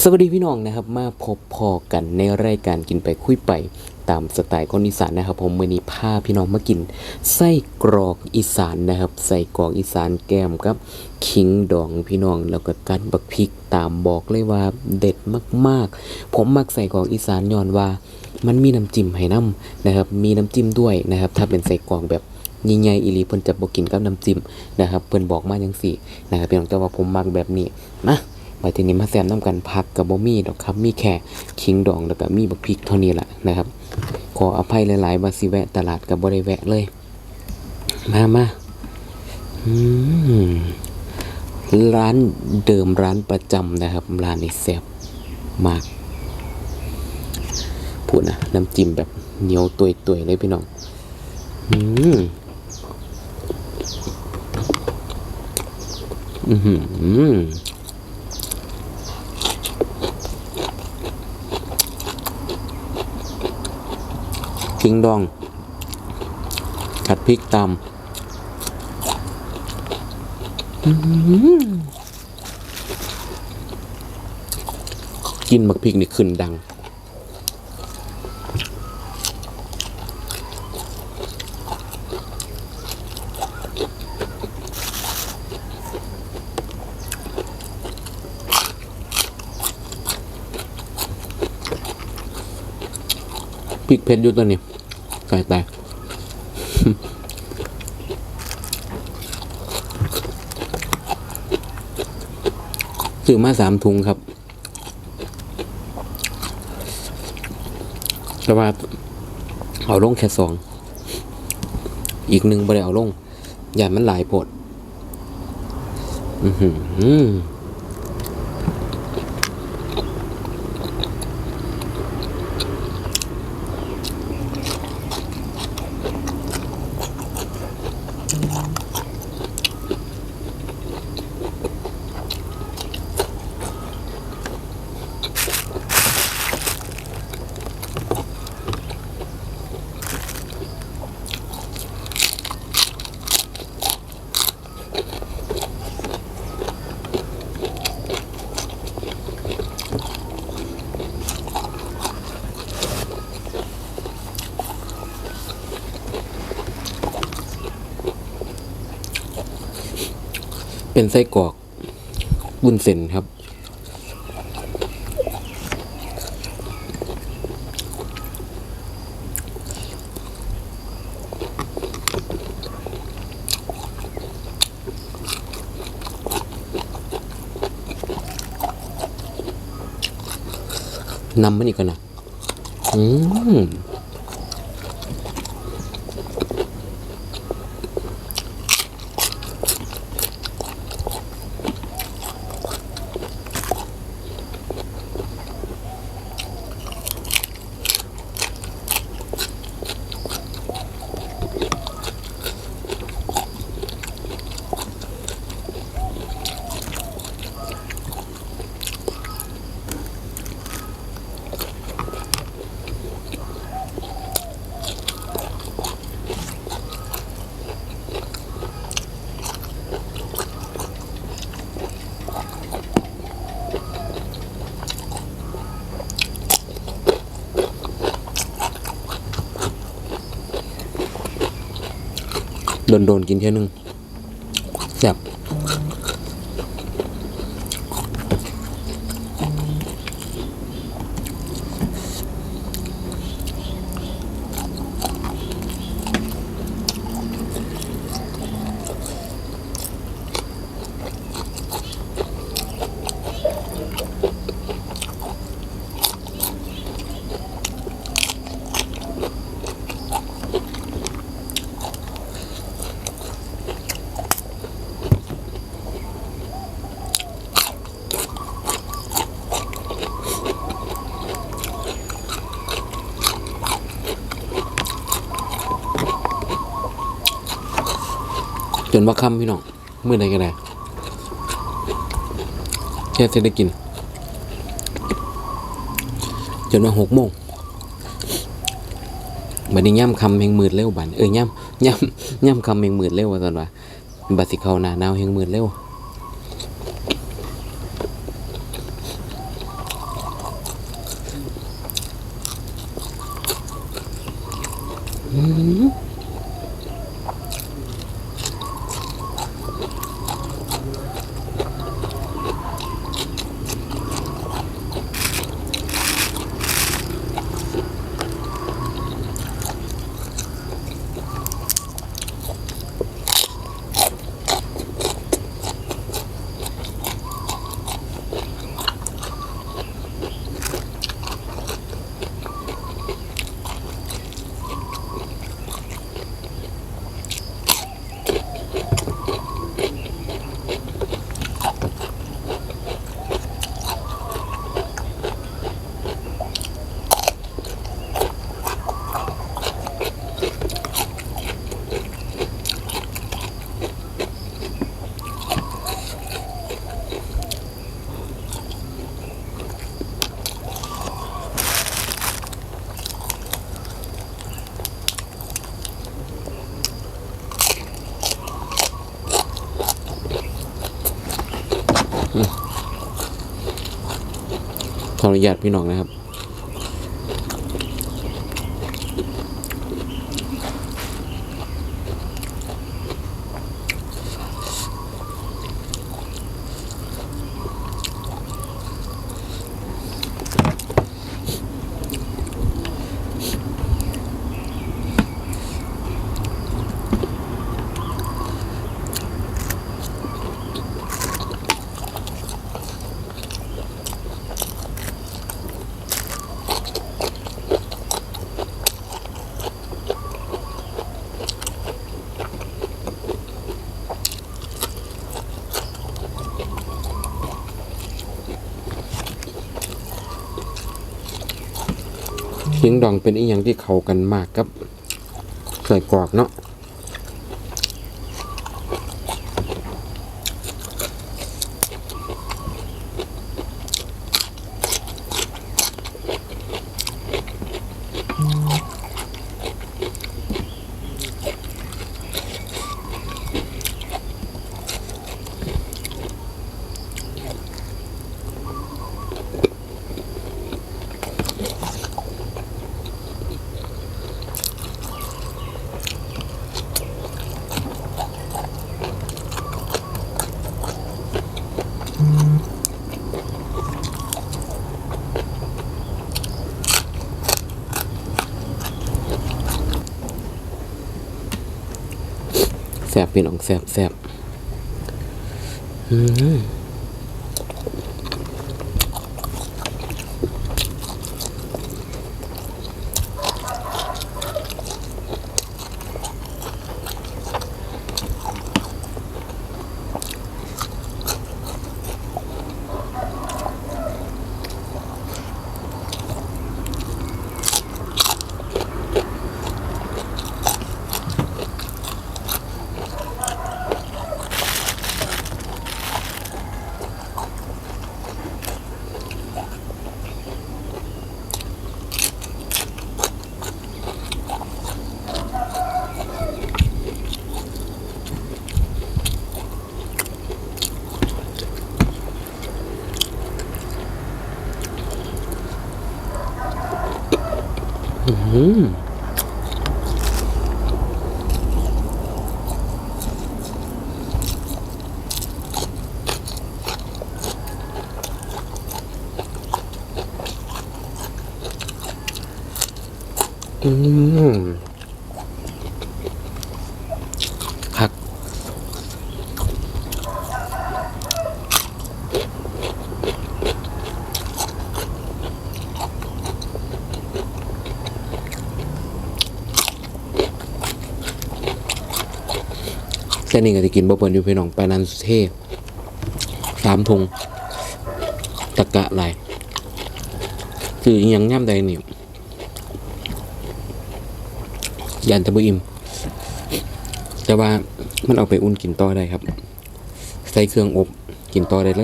สวัสดีพี่น้องนะครับมาพบพอกันในรายการกินไปคุยไปตามสไตล์คนอีสานนะครับ ผมมื่อนี้พาพี่น้องมากิน ไส้กรอกอีสานนะครับ ไส้กรอกอีสานแก้มกับขิงดองพี่น้องแล้วก็กัดบักพริกตามบอกเลยว่าเด็ดมากๆ ผมมักใส่กรอกอีสานย้อนว่า มันมีน้ำจิ้มให้น้ำนะครับ มีน้ำจิ้มด้วยนะครับ ถ้าเป็นใส่กรอกแบบใหญ่อีหลีเพิ่นจะบ่กินกับน้ำจิ้มนะครับ เพิ่นบอกมาจังซี่นะครับพี่น้องแต่ว่าผมมักแบบนี้มา ไปทีนี้มาแซมน้ำกันผักกับบ่มีดอกครับ มีแค่ขิงดองแล้วก็มีบักพริกเท่านี้แหละนะครับ ขออภัยหลายๆว่าสิแวะตลาดกับบ่ได้แวะเลย มามาร้านเดิมร้านประจำนะครับ ร้านนี้แซ่บมากพูดนะน้ำจิ้มแบบเหนียวตุยตุยๆเลยพี่น้องอืมอือ ขิงดอง กัดพริกตำกินมักพริกนี่ขึ้นดัง พริกเผ็ดอยู่ตัวนี้ไก่แตกซื้อมาสามถุงครับ แต่ว่าเอาลงแค่สอง อีกหนึ่งบ่ได้เอาลงอย่ามันหลายโพดอือหือ เป็นไส้กรอกบุญเส้นครับ นำมันอีกก่อนนะอืม โดนโดนๆกินเท่ยนึง จนว่าค่ำพี่น้องเมื่อใดก็ได้แค่จะได้กิน จนว่าหกโมงบัดนี้ย่ำคำแห่งมืดเร็วบัดเอ้ยย่ำย่ำย่ำคำแห่งมืดเร็วว่าตอนว่าบัดสิเขาหน้าหนาวแห่งมืดเร็ว อนุญาตพี่น้องนะครับ เสียงดองเป็นอีหยังที่เข้ากันมากกับใส่กรอกเนาะ แสบพี่น้องแสบแสบอืม อืมอืมคัก แค่นี้ก็จะกินบ่เปินอยู่พี่น้องไปนันสุเทพสามทงตะกะไหลายคืออยังย่ำใดนี่ยันตะบุอิม แต่ว่ามันเอาไปอุ่นกินต่อได้ครับ ใส่เครื่องอบกินต่อได้เล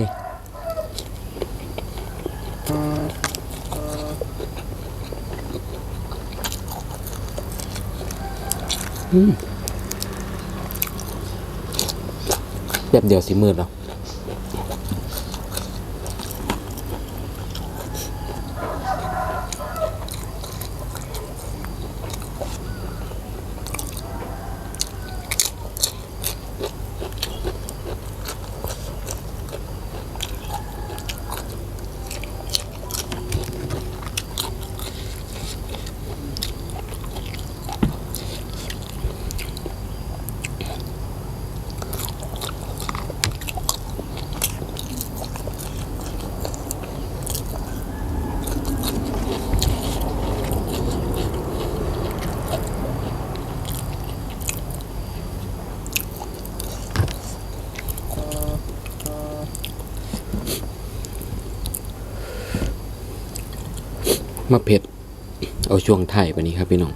ย แบบเดียวสิมืดเนาะ มาเผ็ด เอาช่วงไทยไปนี้ครับพี่น้อง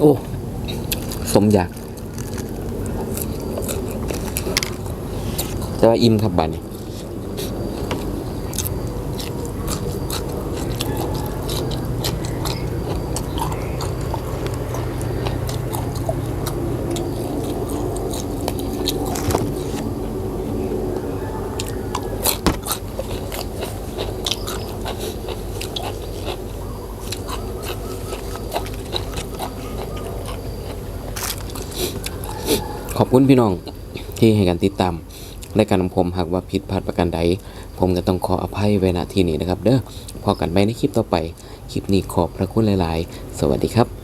โอ้ สมอยากจะว่าอิ่มครับบัดนี้ คุณพี่น้องที่ให้การติดตามรายการของผมหากว่าผิดพลาดประการใด ผมก็ต้องขออภัยไว้ณที่นี้นะครับ เด้อพอกันไปในคลิปต่อไป คลิปนี้ขอบพระคุณหลาย ๆ สวัสดีครับ